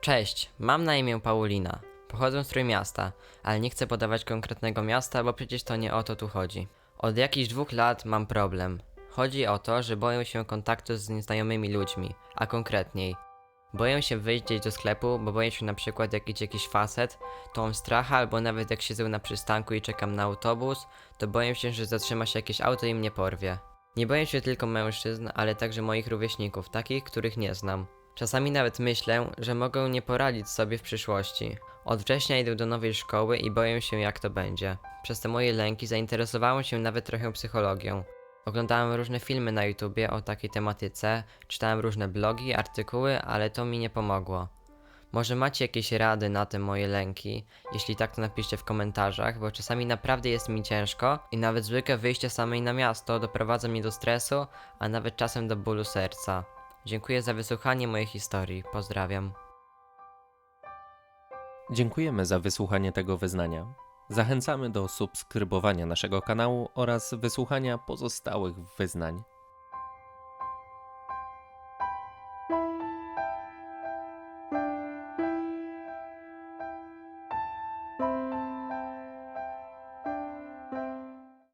Cześć, mam na imię Paulina. Pochodzę z Trójmiasta, ale nie chcę podawać konkretnego miasta, bo przecież to nie o to tu chodzi. Od jakichś dwóch lat mam problem. Chodzi o to, że boję się kontaktu z nieznajomymi ludźmi, a konkretniej. Boję się wyjść gdzieś do sklepu, bo boję się na przykład jak idzie jakiś facet, to mam stracha, albo nawet jak siedzę na przystanku i czekam na autobus, to boję się, że zatrzyma się jakieś auto i mnie porwie. Nie boję się tylko mężczyzn, ale także moich rówieśników, takich, których nie znam. Czasami nawet myślę, że mogę nie poradzić sobie w przyszłości. Od września idę do nowej szkoły i boję się jak to będzie. Przez te moje lęki zainteresowałem się nawet trochę psychologią. Oglądałem różne filmy na YouTubie o takiej tematyce, czytałem różne blogi, artykuły, ale to mi nie pomogło. Może macie jakieś rady na te moje lęki? Jeśli tak, to napiszcie w komentarzach, bo czasami naprawdę jest mi ciężko i nawet zwykłe wyjście samej na miasto doprowadza mnie do stresu, a nawet czasem do bólu serca. Dziękuję za wysłuchanie mojej historii. Pozdrawiam. Dziękujemy za wysłuchanie tego wyznania. Zachęcamy do subskrybowania naszego kanału oraz wysłuchania pozostałych wyznań.